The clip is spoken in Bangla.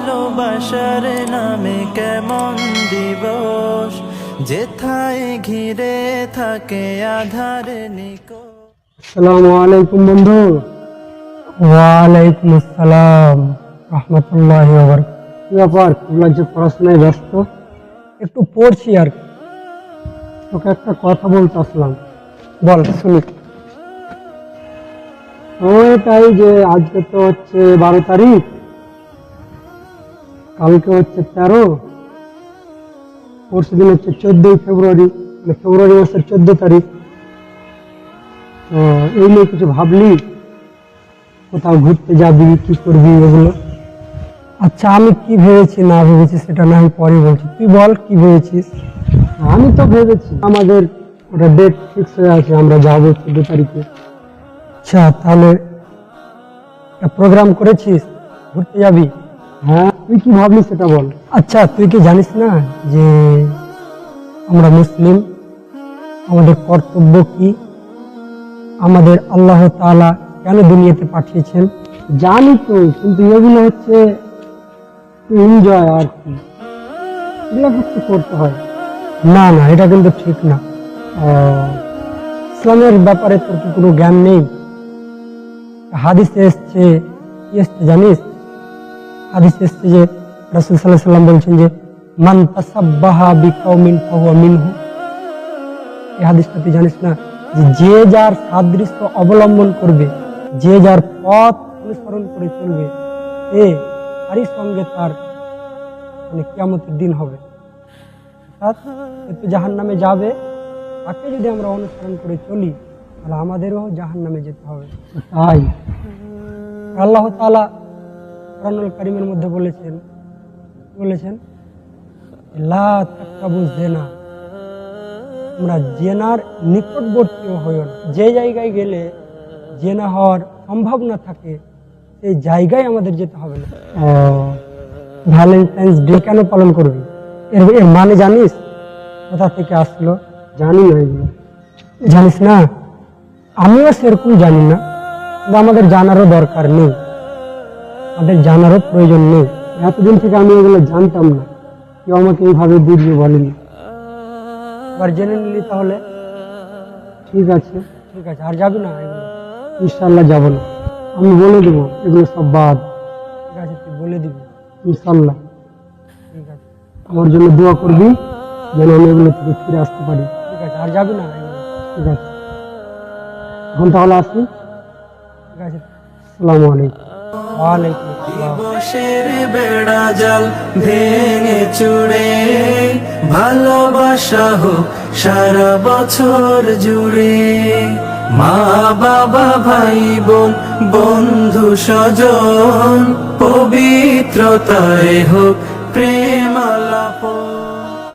ভালোবাসার নামে কেমন দিবস? যেথায় ঘিরে থাকে আধার নিকো আসসালামু আলাইকুম বন্ধু। ওয়ালাইকুম আসসালাম। রহমতুল্লাহ ব্যাপার, তোমরা যে পড়াশোনায় ব্যস্ত, একটু পড়ছি আর তোকে একটা কথা বলতে আসলাম। বল, শুনি। ওইটাই যে আজকে তো হচ্ছে বারো তারিখ। কালকে হচ্ছে তেরো, পরশু দিন হচ্ছে চোদ্দই ফেব্রুয়ারি মানে ফেব্রুয়ারি মাসের চোদ্দ তারিখ। তো এই নিয়ে কিছু ভাবলি? কোথাও ঘুরতে যাবি, কি করবি এগুলো? আচ্ছা আমি কি ভেবেছি, না ভেবেছি, সেটা না, আমি পরে বলছি। তুই বল, কি ভেবেছিস? আমি তো ভেবেছি আমাদের ওটা ডেট ফিক্স হয়ে আছে, আমরা যাব চোদ্দ তারিখে। আচ্ছা তাহলে প্রোগ্রাম করেছিস? ঘুরতে যাবি? হ্যাঁ তুই কি ভাবলি সেটা বল। আচ্ছা তুই কি জানিস না যে আমরা মুসলিম? আমাদের কর্তব্য কি? আমাদের আল্লাহ তাআলা কেন দুনিয়াতে পাঠিয়েছেন? জানি তো কিন্তু এগুলো হচ্ছে এনজয় আর কি। এগুলো করতে হয়। না না এটা কিন্তু ঠিক না। ইসলামের ব্যাপারে তোর কি কোনো জ্ঞান নেই? হাদিসে এসছে কি এসছে জানিস? হাদিসে এসছে যে রাসূল আলাইহি সাল্লাম বলছেন যে, মান তাসাব্বাহা বিকাউমিন ফাহুয়া মিনহু। এই হাদিসটা তুই জানিস না? যে যার সাদৃশ্য অবলম্বন করবে, যে যার পথ অনুসরণ করে চলবে এ তারই সঙ্গে তার মানে কিয়ামতের দিন হবে। অর্থাৎ একটু জাহান নামে যাবে, তাকে যদি আমরা অনুসরণ করে চলি, তাহলে আমাদেরও জাহান নামে যেতে হবে। তাই আল্লাহ তালা কোরআনুল কারিমের মধ্যে বলেছেন বলেছেন জেনা। জেনার নিকটবর্তীও হইও যে জায়গায় গেলে জেনা হওয়ার সম্ভাবনা থাকে, সেই জায়গায় আমাদের যেতে হবে না। ভ্যালেন্টাইন্স ডে কেন পালন করবি? এর এর মানে জানিস? কোথা থেকে আসলো? জানি না এগুলো। জানিস না? আমিও সেরকম জানি না। আমাদের জানারও দরকার নেই। আমাদের জানারও প্রয়োজন নেই। এতদিন থেকে আমি এগুলো জানতাম না। কেউ আমাকে এইভাবে বুঝিয়ে বলেনি। এবার জেনে নিলি তাহলে? ঠিক আছে ঠিক আছে। আর যাবি না ইনশাল্লাহ যাব না। আমি বলে দেবো, এগুলো সব বাদ। ঠিক আছে, তুই বলে দিবি। ইনশাল্লাহ ঠিক আছে। আমার জন্য দোয়া করবি, যেন আমি এগুলো থেকে ফিরে আসতে পারি। ঠিক আছে, আর যাবি না ঠিক আছে। এখন তাহলে আসি। ঠিক আছে। আসসালামু আলাইকুম। ওয়ালাইকুম দিবসের বেড়া জাল ভেঙে চুড়ে, ভালোবাসা হোক সারা বছর জুড়ে। মা, বাবা, ভাই, বোন, বন্ধু, স্বজন, পবিত্রতায় হোক প্রেম